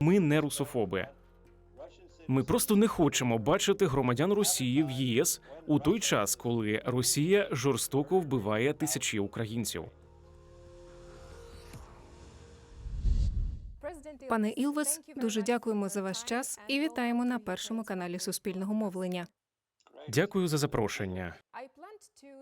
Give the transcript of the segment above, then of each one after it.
Ми не русофоби. Ми просто не хочемо бачити громадян Росії в ЄС у той час, коли Росія жорстоко вбиває тисячі українців. Пане Ілвес, дуже дякуємо за ваш час і вітаємо на першому каналі Суспільного мовлення. Дякую за запрошення.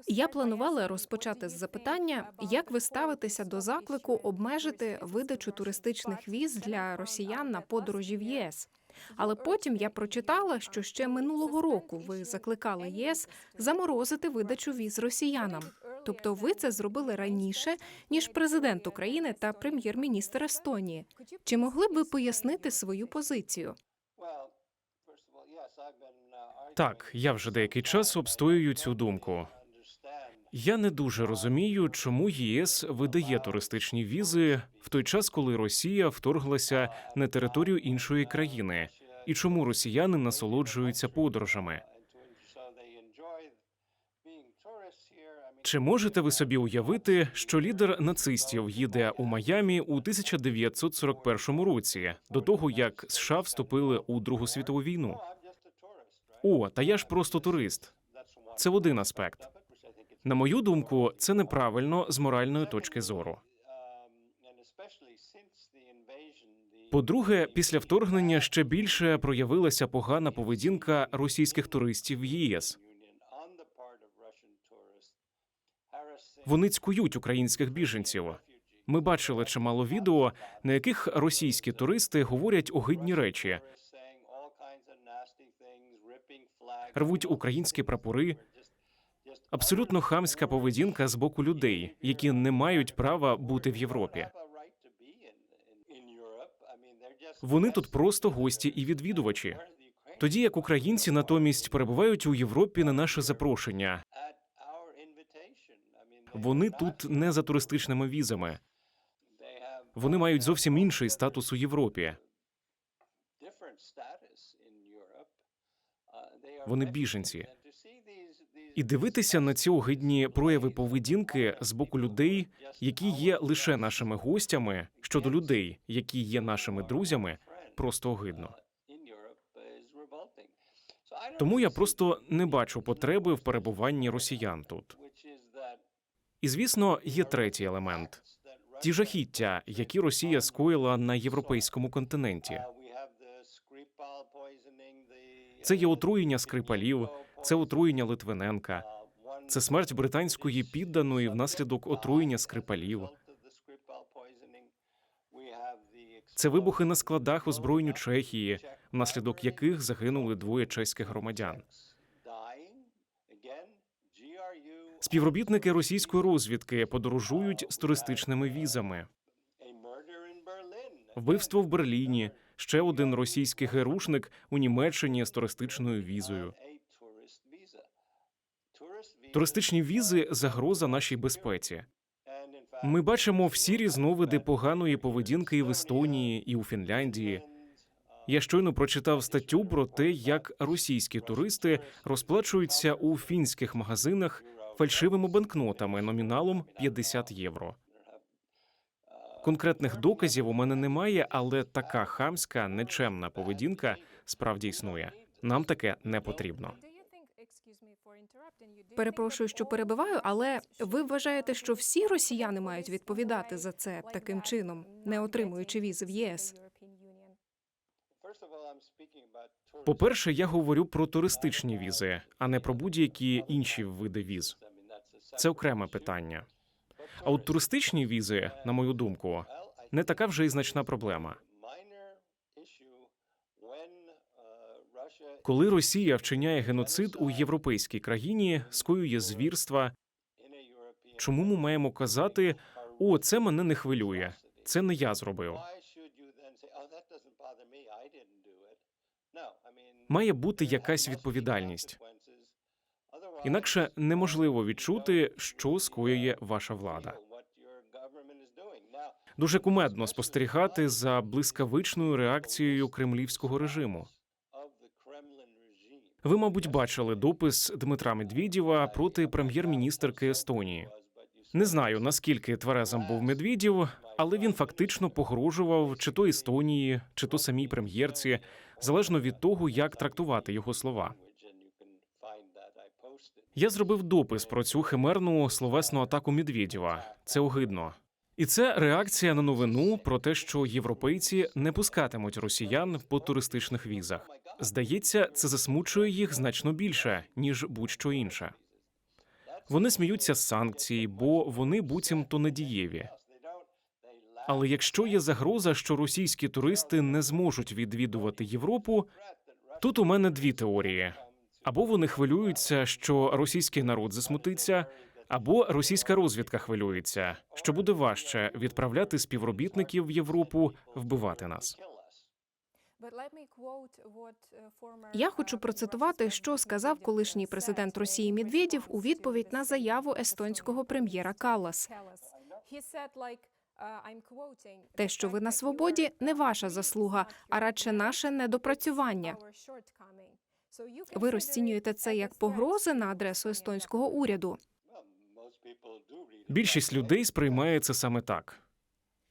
Я планувала розпочати з запитання, як ви ставитеся до заклику обмежити видачу туристичних віз для росіян на подорожі в ЄС. Але потім я прочитала, що ще минулого року ви закликали ЄС заморозити видачу віз росіянам. Тобто, ви це зробили раніше ніж президент України та прем'єр-міністр Естонії. Чи могли б ви пояснити свою позицію? Так, я вже деякий час обстоюю цю думку. Я не дуже розумію, чому ЄС видає туристичні візи в той час, коли Росія вторглася на територію іншої країни, і чому росіяни насолоджуються подорожами. Чи можете ви собі уявити, що лідер нацистів їде у Майамі у 1941 році, до того як США вступили у Другу світову війну? О, та я ж просто турист. Це один аспект. На мою думку, це неправильно з моральної точки зору. По-друге, після вторгнення ще більше проявилася погана поведінка російських туристів в ЄС. Вони цькують українських біженців. Ми бачили чимало відео, на яких російські туристи говорять огидні речі, рвуть українські прапори. Абсолютно хамська поведінка з боку людей, які не мають права бути в Європі. Вони тут просто гості і відвідувачі. Тоді як українці натомість перебувають у Європі на наше запрошення. Вони тут не за туристичними візами. Вони мають зовсім інший статус у Європі. Вони біженці. І дивитися на ці огидні прояви поведінки з боку людей, які є лише нашими гостями, щодо людей, які є нашими друзями, просто огидно. Тому я просто не бачу потреби в перебуванні росіян тут. І звісно, є третій елемент: ті жахіття, які Росія скоїла на європейському континенті. Це є отруєння скрипалів, це отруєння Литвиненка, це смерть британської підданої внаслідок отруєння скрипалів. Це вибухи на складах озброєнь Чехії, внаслідок яких загинули двоє чеських громадян. Співробітники російської розвідки подорожують з туристичними візами. Вбивство в Берліні. Ще один російський герушник у Німеччині з туристичною візою. Туристичні візи загроза нашій безпеці. Ми бачимо всі різновиди поганої поведінки і в Естонії, і у Фінляндії. Я щойно прочитав статтю про те, як російські туристи розплачуються у фінських магазинах фальшивими банкнотами номіналом 50 євро. Конкретних доказів у мене немає, але така хамська, нечемна поведінка справді існує. Нам таке не потрібно. Перепрошую, що перебиваю, але ви вважаєте, що всі росіяни мають відповідати за це таким чином, не отримуючи візи в ЄС? По-перше, я говорю про туристичні візи, а не про будь-які інші види віз. Це окреме питання. А от туристичні візи, на мою думку, не така вже й значна проблема. Коли Росія вчиняє геноцид у європейській країні, скоює звірства, чому ми маємо казати о, це мене не хвилює, це не я зробив. Має бути якась відповідальність. Інакше неможливо відчути, що скоює ваша влада. Дуже кумедно спостерігати за блискавичною реакцією кремлівського режиму. Ви, мабуть, бачили допис Дмитра Медведєва проти прем'єр-міністерки Естонії. Не знаю наскільки тверезим був Медведєв, але він фактично погрожував чи то Естонії, чи то самій прем'єрці, залежно від того, як трактувати його слова. Я зробив допис про цю химерну словесну атаку Медведєва. Це огидно. І це реакція на новину про те, що європейці не пускатимуть росіян по туристичних візах. Здається, це засмучує їх значно більше ніж будь-що інше. Вони сміються з санкцій, бо вони буцімто недієві. Але якщо є загроза, що російські туристи не зможуть відвідувати Європу, тут у мене дві теорії: або вони хвилюються, що російський народ засмутиться, або російська розвідка хвилюється, що буде важче відправляти співробітників в Європу вбивати нас. Я хочу процитувати, що сказав колишній президент Росії Медведєв у відповідь на заяву естонського прем'єра Каллас. Те, що ви на свободі, не ваша заслуга, а радше наше недопрацювання. Ви розцінюєте це як погрози на адресу естонського уряду. Більшість людей сприймає це саме так.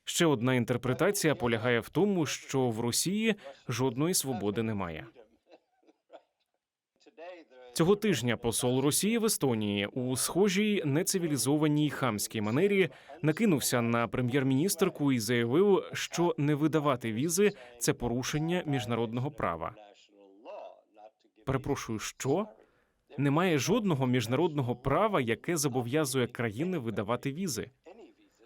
Ще одна інтерпретація полягає в тому, що в Росії жодної свободи немає. Цього тижня посол Росії в Естонії у схожій нецивілізованій хамській манері накинувся на прем'єр-міністрку і заявив, що не видавати візи це порушення міжнародного права. Перепрошую, що немає жодного міжнародного права, яке зобов'язує країни видавати візи.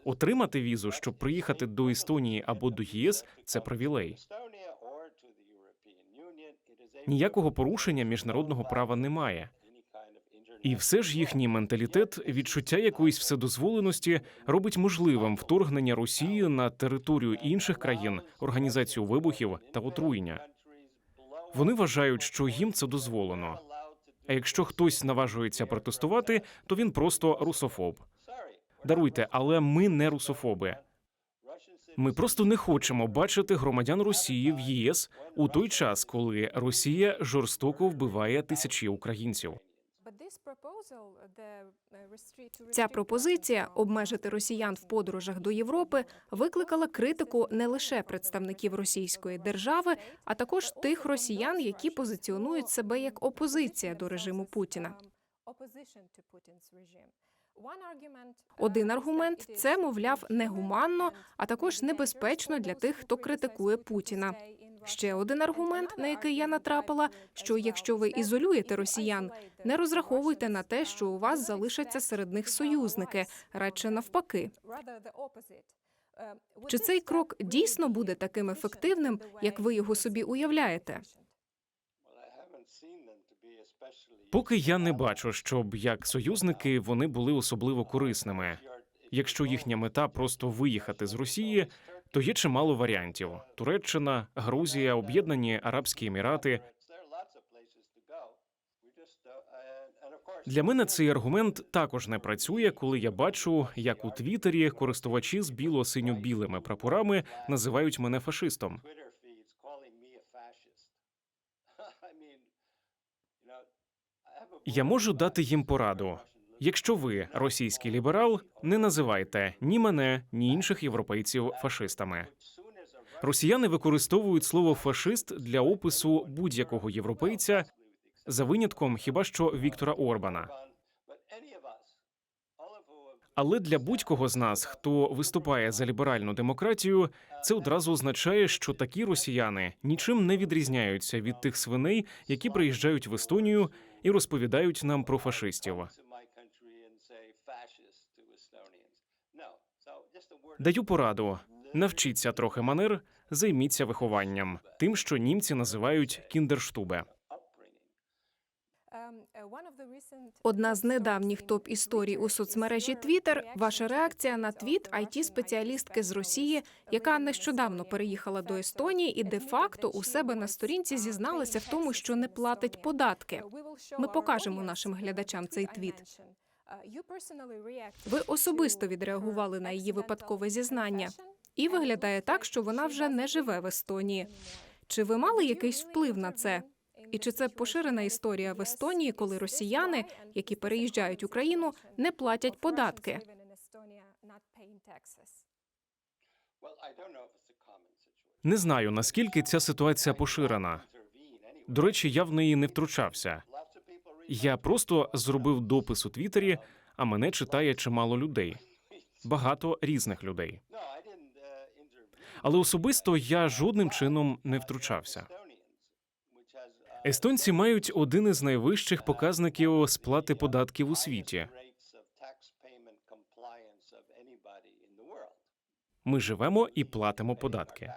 Отримати візу, щоб приїхати до Естонії або до ЄС, це привілей. Ніякого порушення міжнародного права немає. І все ж їхній менталітет, відчуття якоїсь вседозволеності робить можливим вторгнення Росії на територію інших країн, організацію вибухів та отруєння. Вони вважають, що їм це дозволено. А якщо хтось наважується протестувати, то він просто русофоб. Даруйте, але ми не русофоби. Ми просто не хочемо бачити громадян Росії в ЄС у той час, коли Росія жорстоко вбиває тисячі українців. Ця пропозиція обмежити росіян в подорожах до Європи викликала критику не лише представників російської держави, а також тих росіян, які позиціонують себе як опозиція до режиму Путіна. Один аргумент це, мовляв, негуманно, а також небезпечно для тих, хто критикує Путіна. Ще один аргумент, на який я натрапила, що якщо ви ізолюєте росіян, не розраховуйте на те, що у вас залишаться серед них союзники, радше навпаки. Чи цей крок дійсно буде таким ефективним, як ви його собі уявляєте? Поки я не бачу, щоб як союзники вони були особливо корисними. Якщо їхня мета просто виїхати з Росії, то є чимало варіантів: Туреччина, Грузія, Об'єднані Арабські Емірати. Для мене цей аргумент також не працює, коли я бачу, як у Твіттері користувачі з біло-синьо-білими прапорами називають мене фашистом. Я можу дати їм пораду. Якщо ви російський ліберал, не називайте ні мене, ні інших європейців фашистами. Росіяни використовують слово фашист для опису будь-якого європейця за винятком хіба що Віктора Орбана. Але для будь-кого з нас, хто виступає за ліберальну демократію, це одразу означає, що такі росіяни нічим не відрізняються від тих свиней, які приїжджають в Естонію і розповідають нам про фашистів. Даю пораду: навчіться трохи манер, займіться вихованням, тим, що німці називають кіндерштубе. Одна з недавніх топ історій у соцмережі Twitter – ваша реакція на твіт it спеціалістки з Росії, яка нещодавно переїхала до Естонії і де-факто у себе на сторінці зізналася в тому, що не платить податки. Ми покажемо нашим глядачам цей твіт. Ви особисто відреагували на її випадкове зізнання, і виглядає так, що вона вже не живе в Естонії. Чи ви мали якийсь вплив на це? І чи це поширена історія в Естонії, коли росіяни, які переїжджають Україну, не платять податки? Не знаю наскільки ця ситуація поширена. До речі, я в неї не втручався. Я просто зробив допис у Твіттері, а мене читає чимало людей, багато різних людей. Але особисто я жодним чином не втручався. Естонці мають один із найвищих показників сплати податків у світі. Ми живемо і платимо податки.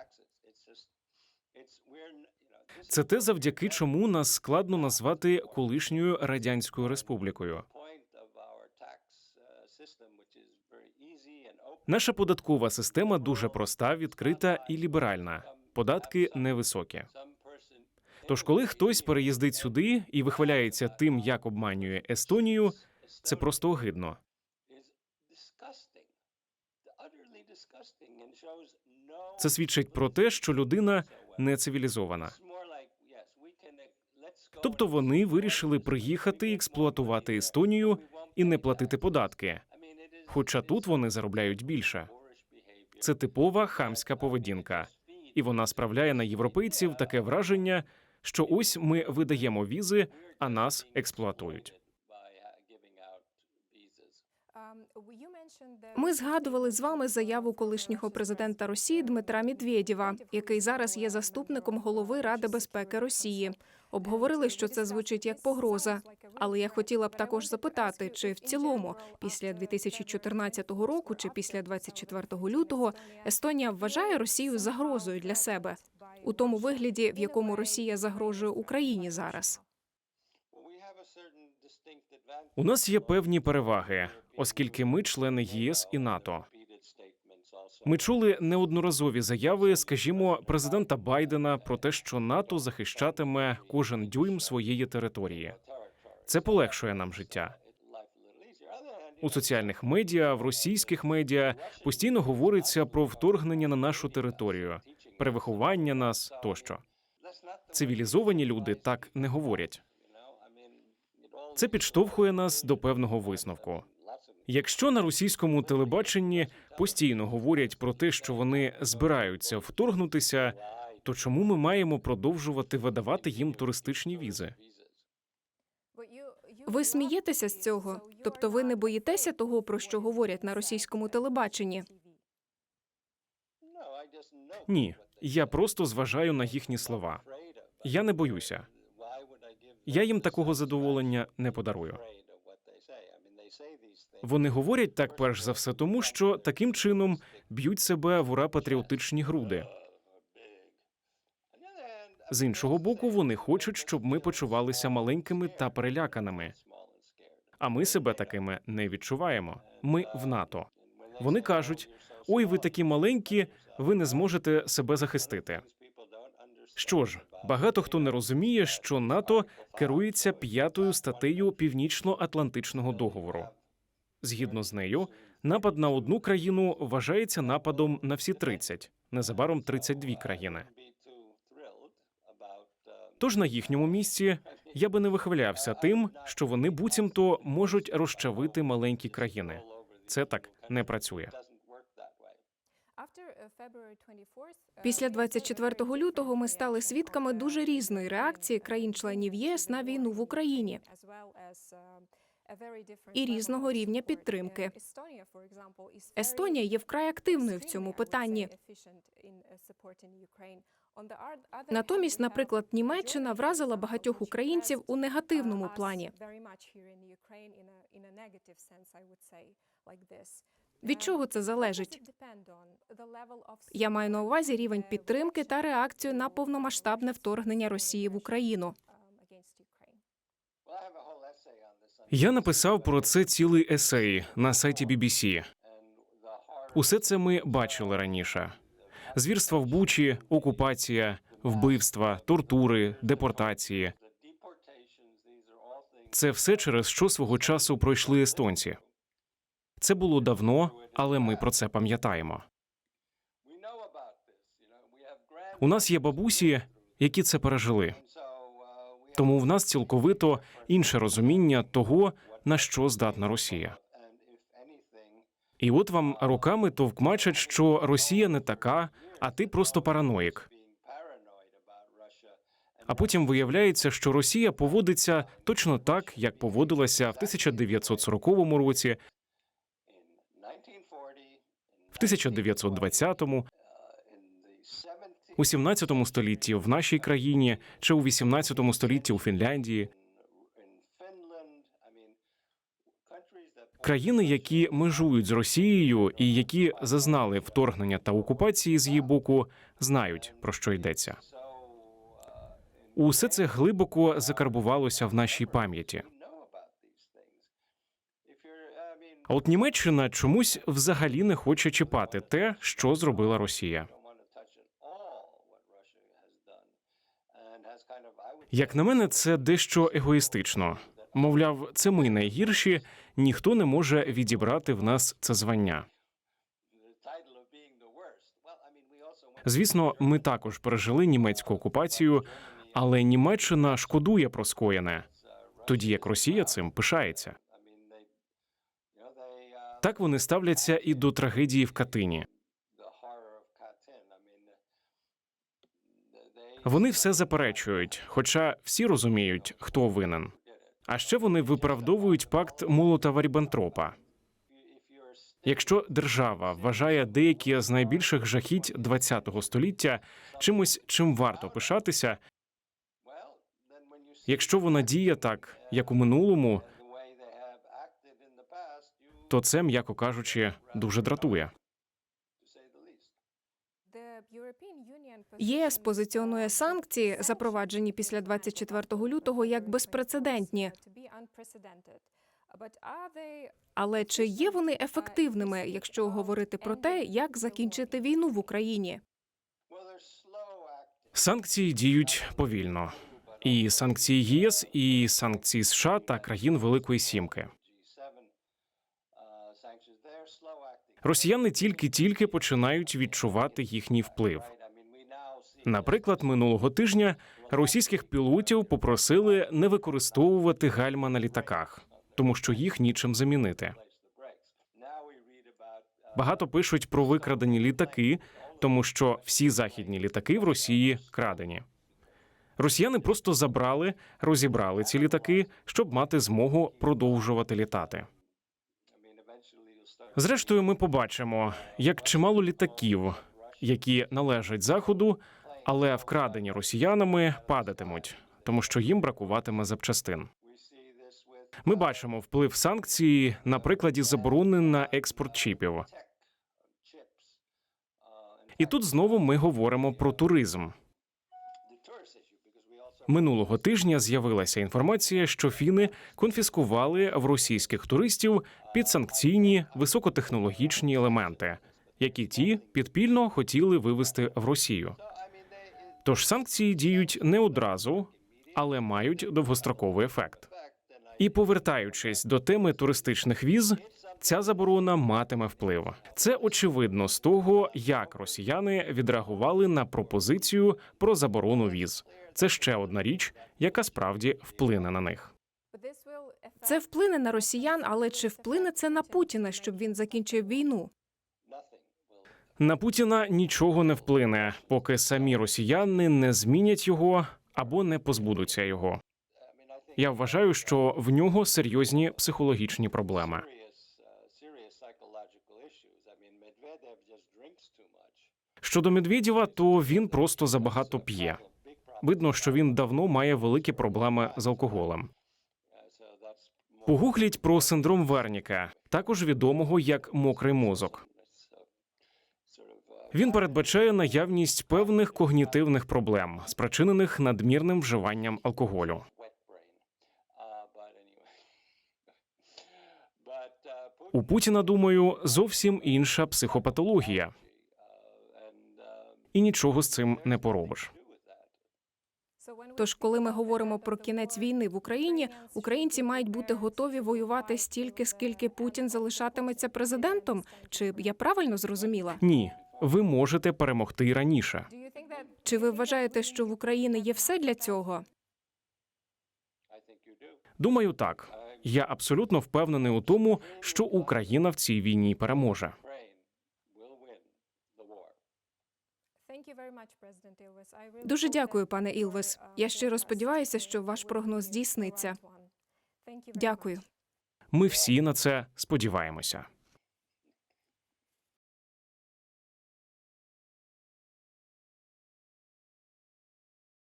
Це те, завдяки чому нас складно назвати колишньою радянською республікою. Наша податкова система дуже проста, відкрита і ліберальна. Податки невисокі. Тож, коли хтось переїздить сюди і вихваляється тим, як обманює Естонію, це просто огидно. Це свідчить про те, що людина не цивілізована. Тобто вони вирішили приїхати експлуатувати Естонію і не платити податки. Хоча тут вони заробляють більше. Це типова хамська поведінка, і вона справляє на європейців таке враження, що ось ми видаємо візи, а нас експлуатують. Ми згадували з вами заяву колишнього президента Росії Дмитра Медведєва, який зараз є заступником голови Ради безпеки Росії. Обговорили, що це звучить як погроза. Але я хотіла б також запитати, чи в цілому, після 2014 року, чи після 24 лютого, Естонія вважає Росію загрозою для себе у тому вигляді, в якому Росія загрожує Україні зараз. У нас є певні переваги, оскільки ми члени ЄС і НАТО. Ми чули неодноразові заяви, скажімо, президента Байдена про те, що НАТО захищатиме кожен дюйм своєї території. Це полегшує нам життя. У соціальних медіа, в російських медіа постійно говориться про вторгнення на нашу територію, перевиховання нас тощо. Цивілізовані люди так не говорять. Це підштовхує нас до певного висновку. Якщо на російському телебаченні постійно говорять про те, що вони збираються вторгнутися, то чому ми маємо продовжувати видавати їм туристичні візи? Ви смієтеся з цього? Тобто, ви не боїтеся того, про що говорять на російському телебаченні? Ні, я просто зважаю на їхні слова. Я не боюся. Я їм такого задоволення не подарую. Вони говорять так перш за все, тому що таким чином б'ють себе в ура патріотичні груди. З іншого боку, вони хочуть, щоб ми почувалися маленькими та переляканими. А ми себе такими не відчуваємо. Ми в НАТО. Вони кажуть: ой, ви такі маленькі, ви не зможете себе захистити. Що ж, багато хто не розуміє, що НАТО керується п'ятою статтею Північно-Атлантичного договору. Згідно з нею, напад на одну країну вважається нападом на всі 30, незабаром 32 країни. Тож на їхньому місці я би не вихвалявся тим, що вони буцімто можуть розчавити маленькі країни. Це так не працює. Після 24 лютого ми стали свідками дуже різної реакції країн-членів ЄС на війну в Україні і різного рівня підтримки. Естонія є вкрай активною в цьому питанні. Натомість, наприклад, Німеччина вразила багатьох українців у негативному плані. Від чого це залежить? Я маю на увазі рівень підтримки та реакцію на повномасштабне вторгнення Росії в Україну. Я написав про це цілий есей на сайті BBC. Усе це ми бачили раніше: звірства в Бучі, окупація, вбивства, тортури, депортації. Це все через що свого часу пройшли естонці. Це було давно, але ми про це пам'ятаємо. У нас є бабусі, які це пережили. Тому в нас цілковито інше розуміння того, на що здатна Росія. І от вам роками товкмачать, що Росія не така, а ти просто параноїк. А потім виявляється, що Росія поводиться точно так, як поводилася в 1940 році, 1920-му, у 17 столітті в нашій країні чи у 18 столітті у Фінляндії. Країни, які межують з Росією і які зазнали вторгнення та окупації з її боку, знають про що йдеться. Усе це глибоко закарбувалося в нашій пам'яті. А от Німеччина чомусь взагалі не хоче чіпати те, що зробила Росія. Як на мене, це дещо егоїстично. Мовляв, це ми найгірші, ніхто не може відібрати в нас це звання. Звісно, ми також пережили німецьку окупацію, але Німеччина шкодує про скоєне, тоді як Росія цим пишається. Так вони ставляться і до трагедії в Катині. Вони все заперечують, хоча всі розуміють, хто винен. А ще вони виправдовують пакт Молотова Ріббентропа. Якщо держава вважає деякі з найбільших жахіть ХХ століття чимось, чим варто пишатися, якщо вона діє так, як у минулому, то це, м'яко кажучи, дуже дратує. ЄС позиціонує санкції, запроваджені після 24 лютого, як безпрецедентні. Але чи є вони ефективними, якщо говорити про те, як закінчити війну в Україні? Санкції діють повільно. І санкції ЄС, і санкції США та країн Великої Сімки. Росіяни тільки-тільки починають відчувати їхній вплив. Наприклад, минулого тижня російських пілотів попросили не використовувати гальма на літаках, тому що їх нічим замінити. Багато пишуть про викрадені літаки, тому що всі західні літаки в Росії крадені. Росіяни просто забрали, розібрали ці літаки, щоб мати змогу продовжувати літати. Зрештою, ми побачимо, як чимало літаків, які належать заходу, але вкрадені росіянами, падатимуть, тому що їм бракуватиме запчастин. Ми бачимо вплив санкцій на прикладі заборони на експорт чіпів. І тут знову ми говоримо про туризм. Минулого тижня з'явилася інформація, що фіни конфіскували в російських туристів підсанкційні високотехнологічні елементи, які ті підпільно хотіли вивезти в Росію. Тож санкції діють не одразу, але мають довгостроковий ефект. І повертаючись до теми туристичних віз, ця заборона матиме вплив. Це очевидно з того, як росіяни відреагували на пропозицію про заборону віз. Це ще одна річ, яка справді вплине на них. Це вплине на росіян, але чи вплине це на Путіна, щоб він закінчив війну? На Путіна нічого не вплине, поки самі росіяни не змінять його або не позбудуться його. Я вважаю, що в нього серйозні психологічні проблеми. Щодо Медведєва, то він просто забагато п'є. Видно, що він давно має великі проблеми з алкоголем. Погугліть про синдром Верніка, також відомого як мокрий мозок. Він передбачає наявність певних когнітивних проблем, спричинених надмірним вживанням алкоголю. У Путіна, думаю, зовсім інша психопатологія, і нічого з цим не поробиш. Тож, коли ми говоримо про кінець війни в Україні, українці мають бути готові воювати стільки, скільки Путін залишатиметься президентом. Чи я правильно зрозуміла? Ні, ви можете перемогти раніше. Чи ви вважаєте, що в Україні є все для цього? Думаю, так. Я абсолютно впевнений у тому, що Україна в цій війні переможе. Дуже дякую, пане Ілвес. Я щиро сподіваюся, що ваш прогноз здійсниться. Дякую. Ми всі на це сподіваємося.